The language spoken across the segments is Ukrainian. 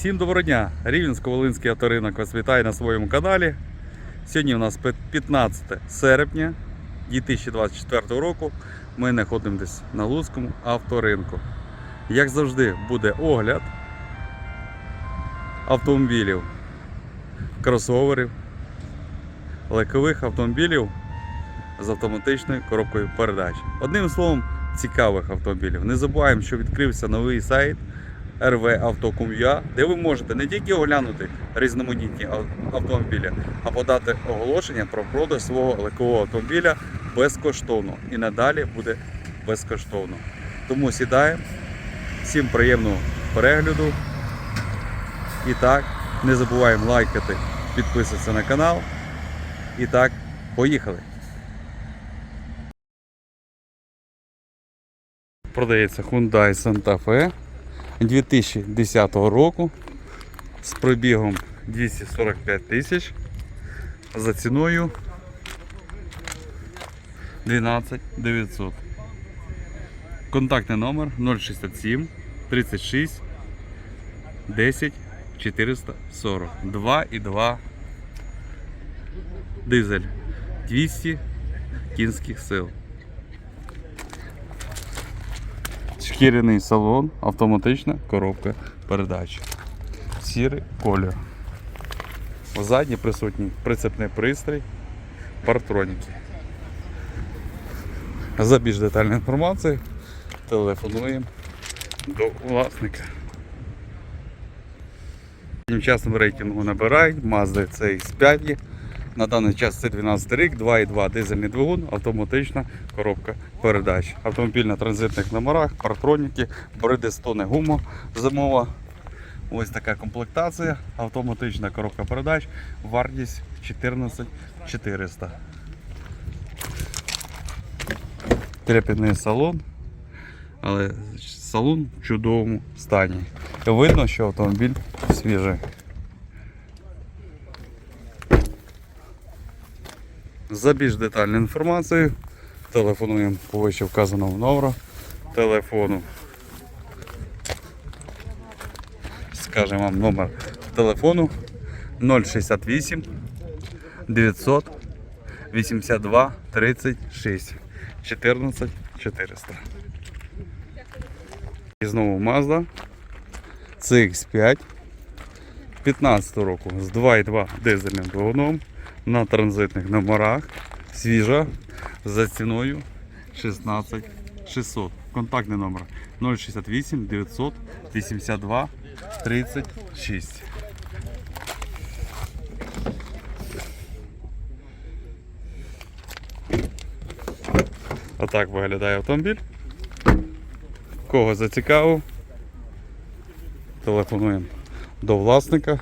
Всім доброго дня! Рівненсько-Волинський авторинок вас вітає на своєму каналі. Сьогодні у нас 15 серпня 2024 року. Ми знаходимося на Луцькому авторинку. Як завжди, буде огляд автомобілів, кросоверів, легкових автомобілів з автоматичною коробкою передач. Одним словом, цікавих автомобілів. Не забуваємо, що відкрився новий сайт rvauto.com.ua, де ви можете не тільки оглянути різноманітні автомобілі, а подати оголошення про продаж свого легкового автомобіля безкоштовно. І надалі буде безкоштовно. Тому сідаємо. Всім приємного перегляду. І так, не забуваємо лайкати, підписуватися на канал. І так, поїхали! Продається Hyundai Santa Fe 2010 року з пробігом 245 тисяч за ціною 12 900. Контактний номер 067 36 10 440 2,2 дизель 200 кінських сил. Шкіряний салон, автоматична коробка передач. Сірий колір. Ззаді присутній прицепний пристрій, партроніки. За більш детальною інформацією телефонуємо до власника. Тим часом рейтингу набирають Mazda CX5. На даний час це 12 рік, 2,2 дизельний двигун, автоматична коробка передач. Автомобіль на транзитних номерах, партроніки, Bridgestone гума зимова. Ось така комплектація, автоматична коробка передач, вартість 14 400. Трепетний салон, але салон в чудовому стані. Видно, що автомобіль свіжий. За більш детальною інформацією телефонуємо по вище вказаному номеру телефону. Скажемо вам номер телефону 068 900 82 36 14 400. І знову Mazda CX5 15 року з 2,2 дизельним двигуном на транзитних номерах. Свіжа за ціною 16 600. Контактний номер 068 900 82 36. Отак виглядає автомобіль. Кого зацікавив, телефонуємо до власника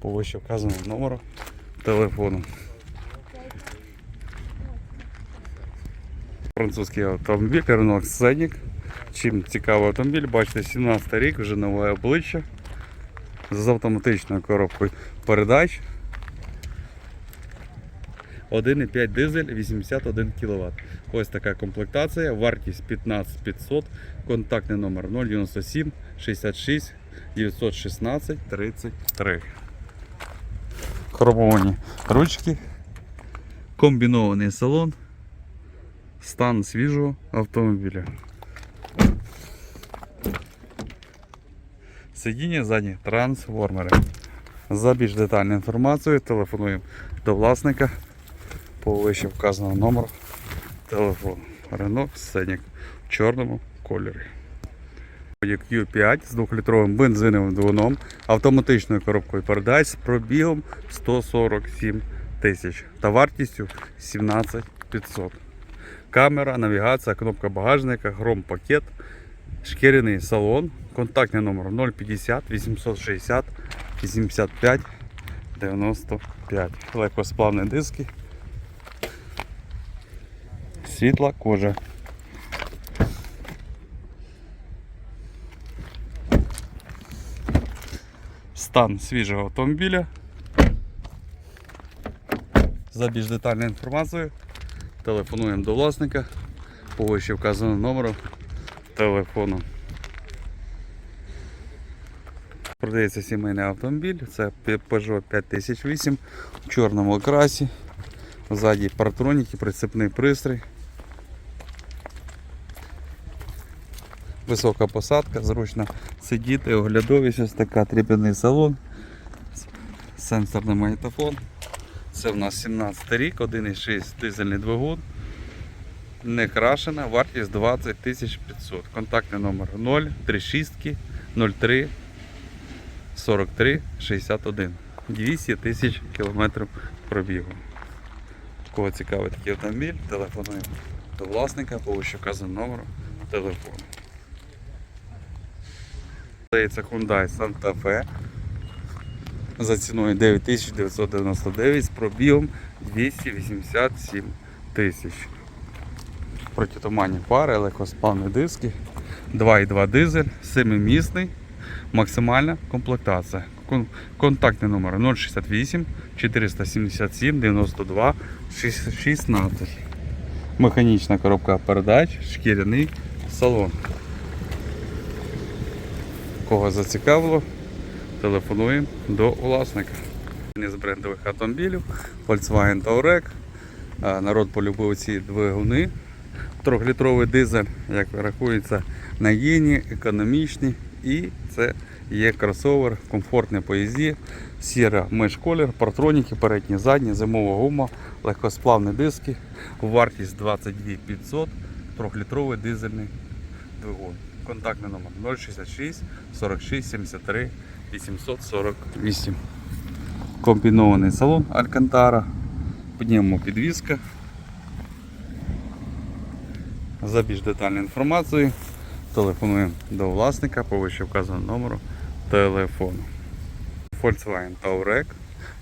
по вище вказаному номеру телефону. Французький автомобіль Renault Scenic. Чим цікавий автомобіль, бачите, 17 рік, вже нове обличчя з автоматичною коробкою передач. 1,5 дизель 81 кВт. Ось така комплектація, вартість 15 500, контактний номер 097 66 916 33. Хромовані ручки, комбінований салон, стан свіжого автомобіля. Сидіння задні трансформери. За більш детальну інформацію телефонуємо до власника по вище вказаному номеру телефону. Renault Scenic в чорному кольорі. Q5 з 2-літровим бензиновим двигуном, автоматичною коробкою передач з пробігом 147 тисяч та вартістю 17 500. Камера, навігація, кнопка багажника, гром пакет, шкіряний салон, контактний номер 050 860 85 95. Легкосплавні диски. Світла кожа. Стан свіжого автомобіля. За більш детальною інформацією телефонуємо до власника по вище вказаному номеру телефону. Продається сімейний автомобіль, це Peugeot 5008 в чорному окрасі. Ззаді партроніки, прицепний пристрій. Висока посадка, зручно сидіти, оглядовість ось така, тріп'яний салон, сенсорний магнітофон. Це в нас 17 рік, 1,6 дизельний двигун. Не крашена, вартість 20 500. Контактний номер 0 36 03 43 61. 200 тисяч кілометрів пробігу. Кого цікавий такий автомобіль, телефонуємо до власника по вище вказаному номеру телефону. Здається Hyundai Santa Fe за ціною 9999 з пробігом 287 тисяч. Протитуманні пари, легкоспавні диски, 2,2 дизель, 7-місний, максимальна комплектація. Контактний номер 068 477 92 16. Механічна коробка передач, шкіряний салон. Кого зацікавило, телефонуємо до власника. З брендових автомобілів Volkswagen Touareg. Народ полюбив ці двигуни. Трьохлітровий дизель, як рахується, надійні, економічні і це є кросовер, комфортний поїзді, сіра межколір, партроніки, передні, задні, зимова гума, легкосплавні диски, вартість 22 500, трьохлітровий дизельний двигун. Контактний номер 066 46 73 848. Комбінований салон Алькантара, пневмопідвізка. За більш детальною інформацією телефонуємо до власника по вище вказаному номеру телефону. Volkswagen Touareg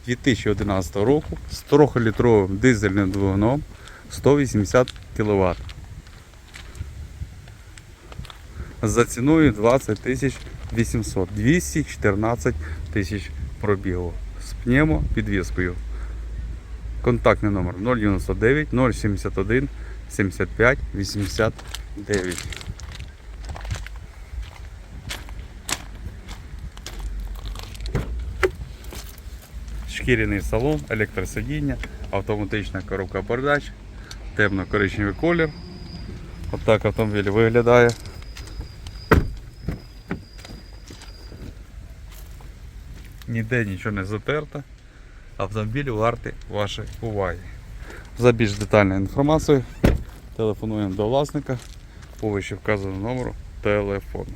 2011 року з 3-літровим дизельним двигуном 180 кВт. За ціною 20 тисяч 800, 214 тисяч пробігу з пневмо підвіскою. Контактний номер 099 071 75 89. Шкіряний салон, електросидіння, автоматична коробка передач, темно-коричневий колір. Отак автомобіль виглядає. Ніде нічого не затерто. Автомобіль вартий вашої уваги. За більш детальною інформацією телефонуємо до власника по вище вказаному номеру телефону.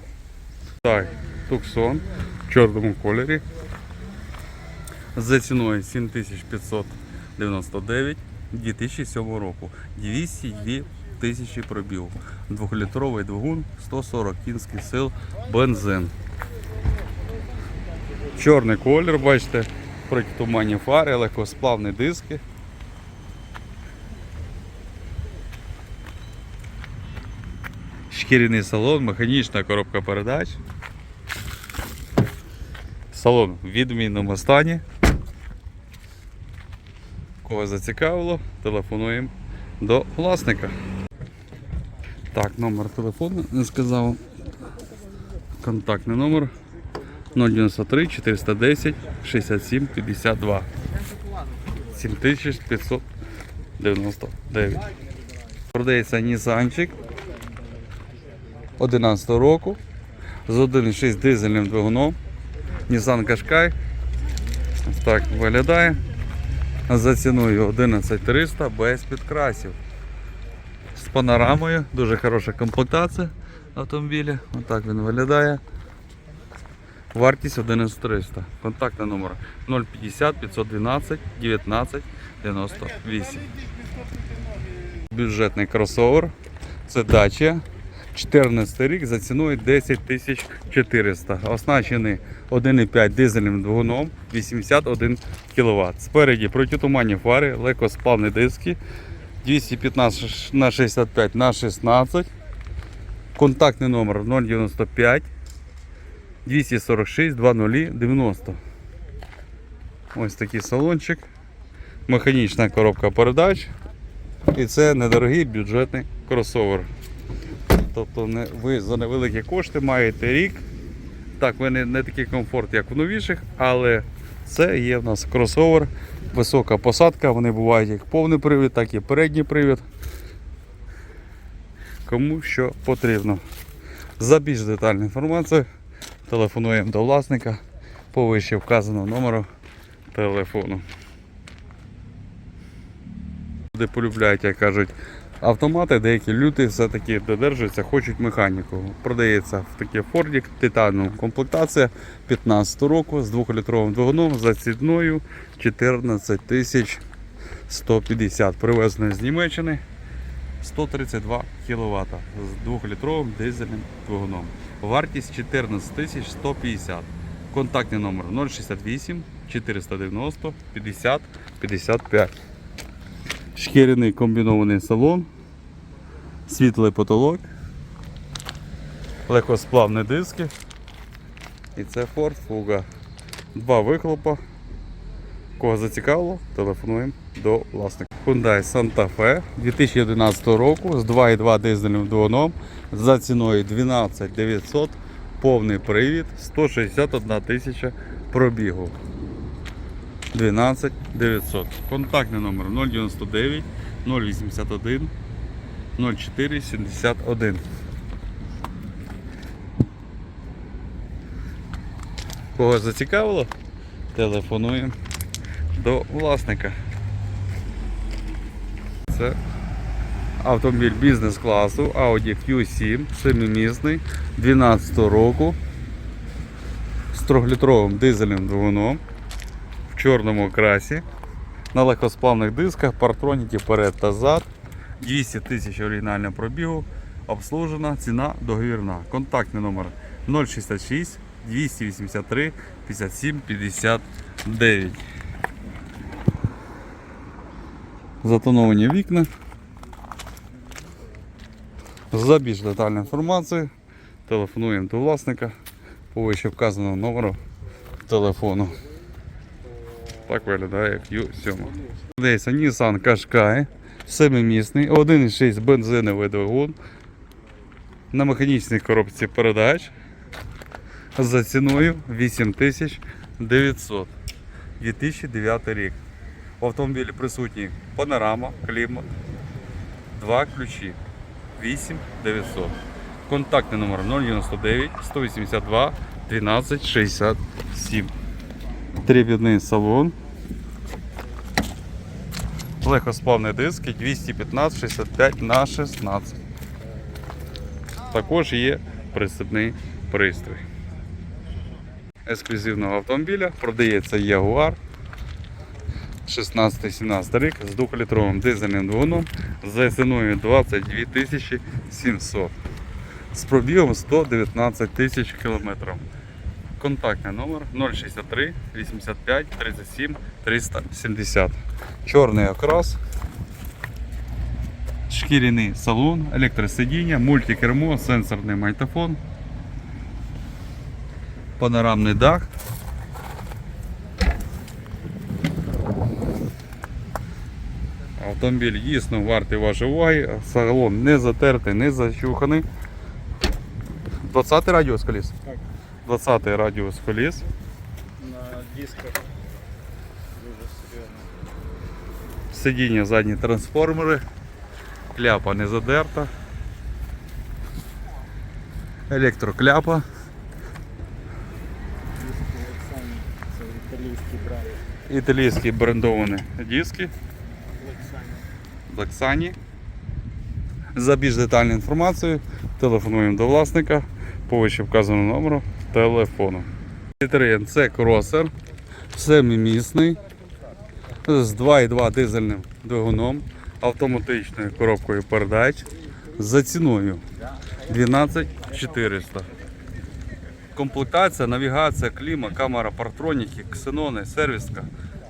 Так, Туксон в чорному кольорі. За ціною 7599 2007 року. 202 тисячі пробіг. Двохлітровий двигун, 140 кінських сил, бензин. Чорний колір, бачите, протитуманні фари, легкосплавні диски. Шкіряний салон, механічна коробка передач. Салон в відмінному стані. Кого зацікавило, телефонуємо до власника. Так, номер телефону не сказав. Контактний номер 093 410 67 52 7599. Продається Нісанчик 11 року з 1,6 дизельним двигуном. Nissan Qashqai. Так виглядає. За ціною 11300 без підкрасів. З панорамою, дуже хороша комплектація автомобіля. Отак він виглядає. Вартість 11300. Контактний номер 050 512 19 98. Бюджетний кросовер. Це Dacia. 14 рік за ціною 10 400. Оснащений 1,5 дизельним двигуном 81 кВт. Спереді протитуманні фари, легкосплавні диски 215 на 65 на 16. Контактний номер 095 246 20 90. Ось такий салончик. Механічна коробка передач. І це недорогий бюджетний кросовер. Тобто не, ви за невеликі кошти маєте рік Так, ви не, не такий комфорт, як в новіших, але це є в нас кросовер, висока посадка. Вони бувають як повний привід, так і передній привід. Кому що потрібно. За більш детальну інформацію телефонуємо до власника по вище вказаного номеру телефону. Люди полюбляють, як кажуть, автомати, деякі люди все-таки додержуються, хочуть механіку. Продається в такий Фордік, титанову комплектація 15 року з 2-літровим двигуном за ціною 14 тисяч 150. Привезено з Німеччини 132 кВт з 2-літровим дизельним двигуном. Вартість 14 150. Контактний номер 068 490 50 55. Шкіряний комбінований салон, світлий потолок, легкосплавні диски. І це Ford Fuga. Два вихлопа. Кого зацікавило, телефонуємо до власника. Hyundai Santa Fe 2011 року з 2,2 дизельним двигуном за ціною 12 900, повний привід, 161 тисяча пробігу. 12 900. Контактний номер 099 081 04 71. Кого зацікавило? Телефонуємо до власника. Це автомобіль бізнес-класу Audi Q7 семимісний 12 року з 3-літровим дизельним двигуном в чорному окрасі на легкосплавних дисках, партроніки вперед та зад. 200 тисяч оригінального пробігу, обслужена, ціна договірна. Контактний номер 066 283 57 59. Затоновані вікна. За більш детальну інформацію телефонуємо до власника по вище вказаного номеру телефону. Так виглядає як Ю7. Дивіться, Nissan Qashqai, семимісний, 1,6 бензиновий двигун на механічній коробці передач за ціною 8900 2009 рік. В автомобілі присутні панорама, клімат, два ключі 8900. Контактний номер 099 182 12 67. Трібідний салон. Легкосплавні диски 215 65 на 16. Також є присипний пристрій. Ексклюзивного автомобіля продається Jaguar 16-17 рік з 2-літровим дизельним двигуном за ціною 22 700 з пробігом 119 тисяч кілометрів. Контактний номер 063 85 37 370. Чорний окрас, шкіряний салон, електросидіння, мультикермо, сенсорний майтофон, панорамний дах. Автомобіль дійсно вартий вашої уваги, салон не затертий, не зачуханий. 20 радіус коліс? Так. 20 радіус коліс. на дисках дуже серйозно. Сидіння задні трансформери, кляпа не задерта, електрокляпа, Диски це італійський бренд італійські брендовані диски Лексані. Blacksani. За більш детальну інформацію телефонуємо до власника по вище вказаному номеру телефону. Citroen це кросер, семимісний, з 2,2 дизельним двигуном, автоматичною коробкою передач за ціною 12400. Комплектація, навігація, кліма, камера, партроніки, ксенони, сервіска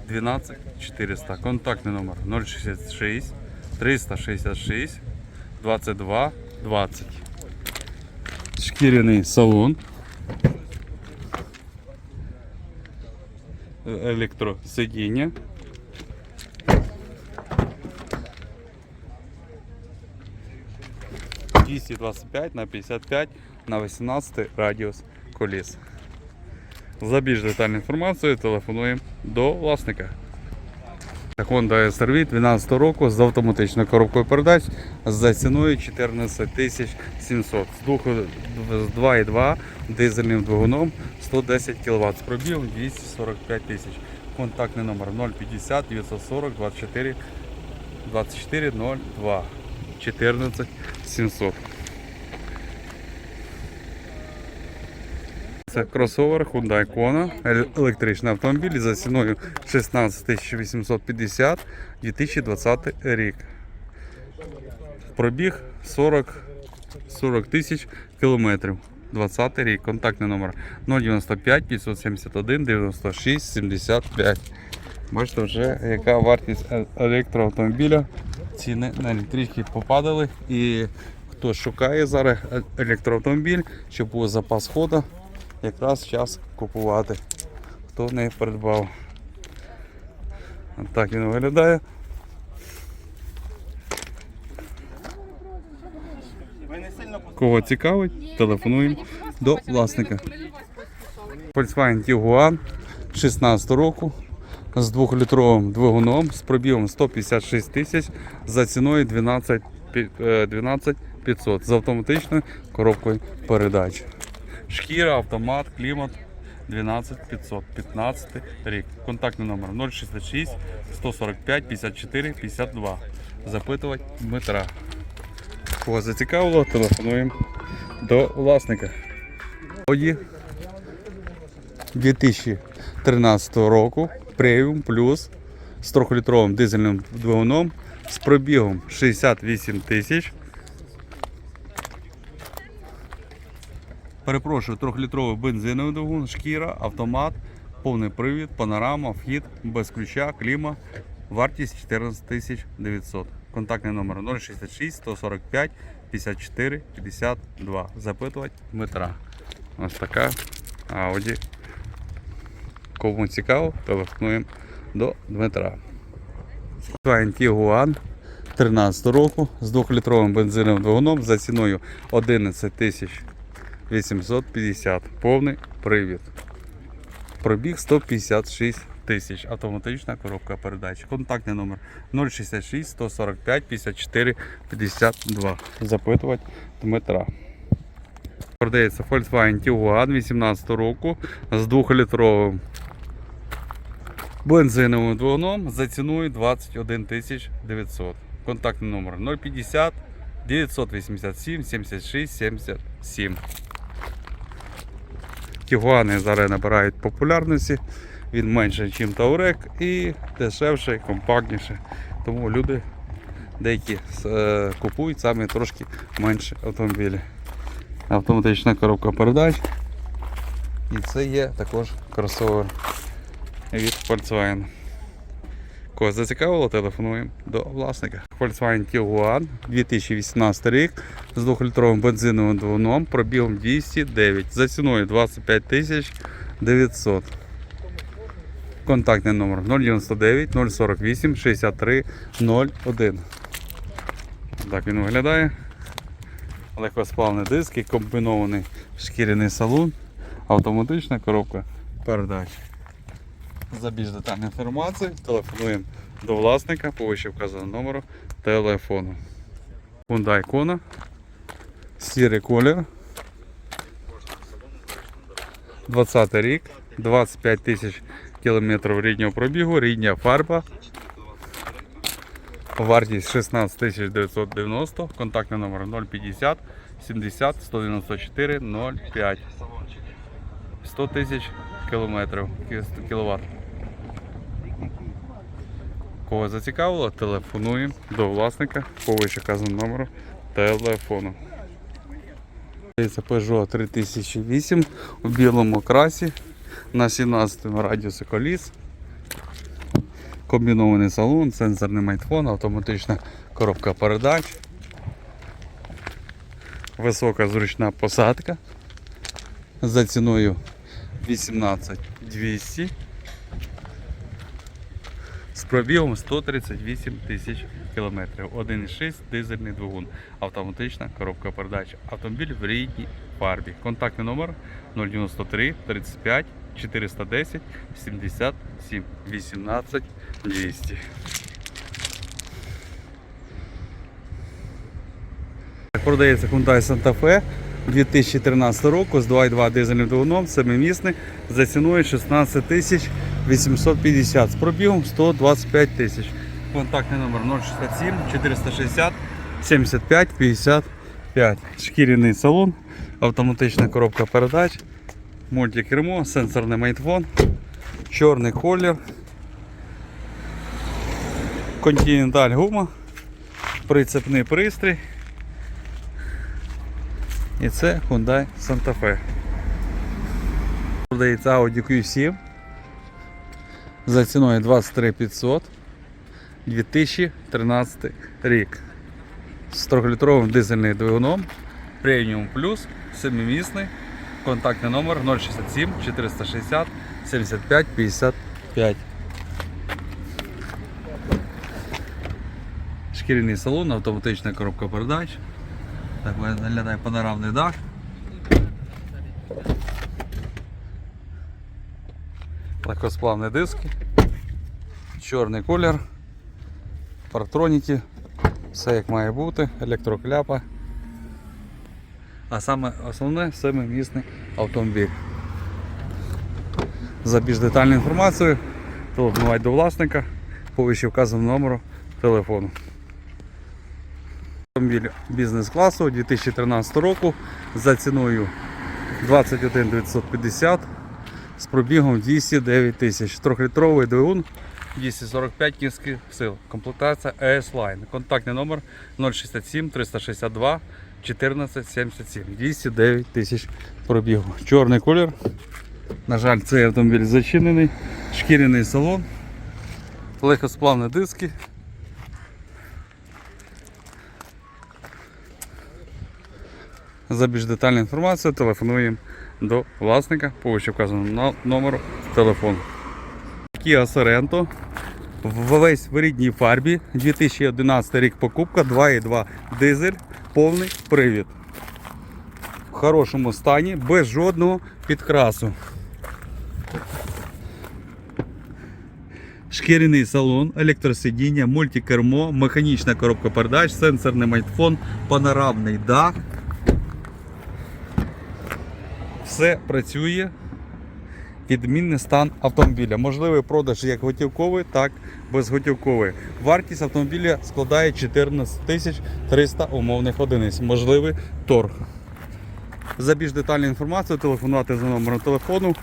12400. Контактний номер 066 366 22 20. Шкіряний салон. Електросидіння. «225 на 55 на 18 радіус коліс. За більш детальну інформацію телефонуємо до власника. Honda SRV 12 року з автоматичною коробкою передач за ціною 14 тисяч 700 з з 2,2 дизельним двигуном 110 кВт з пробігом 245 тисяч. Контактний номер 050 940 24 24 02 14 700. Це кросовер Hyundai Kona, електричний автомобіль за ціною 16 850 2020 рік. Пробіг 40, 40 тисяч кілометрів. 20 рік. Контактний номер 095 571 96 75. Бачите, вже яка вартість е- електроавтомобіля. Ціни на електрички попадали. І хто шукає зараз е- електроавтомобіль, щоб був запас ходу, якраз час купувати. Хто не придбав. От так він виглядає. Кого цікавить, телефонуємо до власника. Volkswagen Tiguan 16 року з 2-літровим двигуном з пробігом 156 тисяч за ціною 12 е, 12 500 з автоматичною коробкою передач. Шкіра, автомат, клімат 12 500, 15 рік. Контактний номер 066 145 54 52. Запитувати Дмитра. Кого зацікавило, телефонуємо до власника. Audi 2013 року преміум плюс з 3-літровим дизельним двигуном з пробігом 68 тисяч. Перепрошую, 3-літровий бензиновий двигун, шкіра, автомат, повний привід, панорама, вхід, без ключа, кліма. Вартість 14 тисяч 900. Контактний номер 066 145 54 52. Запитувати Дмитра. Ось така Audi. Кому цікаво, телефонуємо до Дмитра. Volkswagen 13 року з 2-літровим бензиновим двигуном за ціною 11 тисяч 850. Повний привід. Пробіг 156 тисяч. Автоматична коробка передач. Контактний номер 066 145 54 52. Запитувати Дмитра. Продається Volkswagen Tiguan 18 року з 2-літровим бензиновим двигуном за ціною 21 тисяч 900. Контактний номер 050 987 76 77. Тігуани зараз набирають популярності. Він менше, ніж Таурек і дешевше, компактніше. Тому люди деякі е, купують саме трошки менше автомобілі. Автоматична коробка передач. І це є також кросовер від Volkswagen. Кого зацікавило, телефонуємо до власника. Volkswagen Tiguan 2018 рік з 2-літровим бензиновим двигуном, пробігом 209 за ціною 25 тисяч 900. Контактний номер 099 048 63 01. Так він виглядає. Легкосплавні диски, комбінований шкіряний салон, автоматична коробка передач. За більш детальну інформацію телефонуємо до власника по вище вказаному номеру телефону. Hyundai Kona, сірий колір. 20 рік, 25 тисяч кілометрів ріднього пробігу, рідня фарба. Вартість 16 тисяч 990, контактний номер 050 70 194 05. 100 тисяч кілометрів, кіловат. Кого зацікавило, телефонуємо до власника по вище вказаному номеру телефону. Це Peugeot 3008 у білому красі на 17 радіусі коліс. Комбінований салон, сенсорний майтфон, автоматична коробка передач. Висока зручна посадка за ціною 18200 з пробігом 138 тисяч кілометрів. 1,6 дизельний двигун. Автоматична коробка передач. Автомобіль в рідній фарбі. Контактний номер 093 35 410 77 18 200. Продається Hyundai Santa Fe 2013 року з 2.2 дизельним двигуном, семимісний, за ціною 16 тисяч 850 з пробігом 125 тисяч. Контактний номер 067 460 75 55. Шкіряний салон, автоматична коробка передач, мультикермо, сенсорний майтфон, чорний колір, континенталь гума, прицепний пристрій. І це Hyundai Santa Fe. Продається Audi Q7 за ціною 23 500 2013 рік. З 3-літровим дизельним двигуном Premium Plus, 7-місний. Контактний номер 067 460 75 55. Шкіряний салон, автоматична коробка передач. Так виглядає панорамний дах. Легкосплавні диски, чорний колір, парктроніки, все як має бути, електрокляпа. А саме основне семимісний автомобіль. За більш детальною інформацією телефонувати до власника по вище вказаному номеру телефону. Автомобіль бізнес-класу 2013 року за ціною 21 950 з пробігом 209 тисяч. 3-літровий двигун 245 кінських сил. Комплектація ES Line. Контактний номер 067 362 1477. 209 тисяч пробігу. Чорний колір. На жаль, цей автомобіль зачинений. Шкіряний салон. Легкосплавні диски. За більш детальну інформацію телефонуємо до власника по вказаному номеру телефону. Kia Sorento в весь в рідній фарбі. 2011 рік покупка, 2,2 дизель, повний привід. В хорошому стані, без жодного підкрасу. Шкіряний салон, електросидіння, мультикермо, механічна коробка передач, сенсорний майтфон, панорамний дах. Все працює. Відмінний стан автомобіля. Можливий продаж як готівковий, так і безготівковий. Вартість автомобіля складає 14 тисяч 300 умовних одиниць. Можливий торг. За більш детальну інформацію телефонувати за номером телефону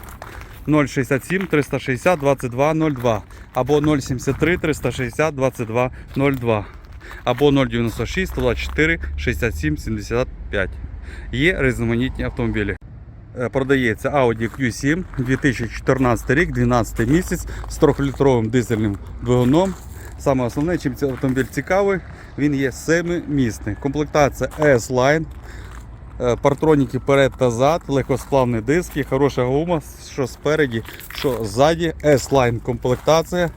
067 360 2202 або 073 360 2202 або 096 124 67 75. Є різноманітні автомобілі. Е, Продається Audi Q7 2014 рік, 12 місяць з 3-літровим дизельним двигуном. Саме основне, чим цей автомобіль цікавий, він є 7-місний. Комплектація S-Line, е, партроніки перед та зад, легкосплавні диски, хороша гума, що спереді, що ззаді. S-Line комплектація,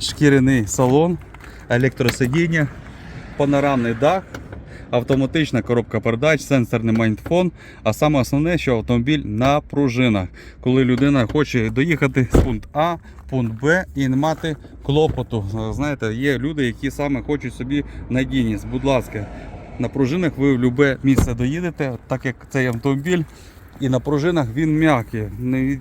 шкіряний салон, електросидіння, панорамний дах, автоматична коробка передач, сенсорний майндфон. А саме основне, що автомобіль на пружинах. Коли людина хоче доїхати з пункт А, пункт Б і не мати клопоту. Е, Знаєте, є люди, які саме хочуть собі надійність. Будь ласка, на пружинах ви в будь-яке місце доїдете, так як цей автомобіль. І на пружинах він м'який,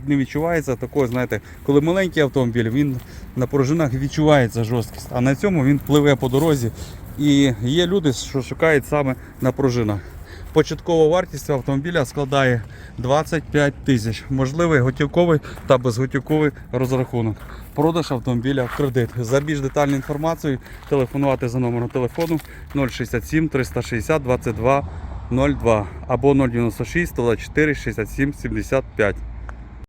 не відчувається такого, знаєте, коли маленький автомобіль, він на пружинах відчувається жорсткість, а на цьому він пливе по дорозі. І є люди, що шукають саме на пружинах. Початкова вартість автомобіля складає 25 тисяч. Можливий готівковий та безготівковий розрахунок. Продаж автомобіля в кредит. За більш детальну інформацію телефонувати за номером телефону 067 360 22 02 або 096 124 67 75.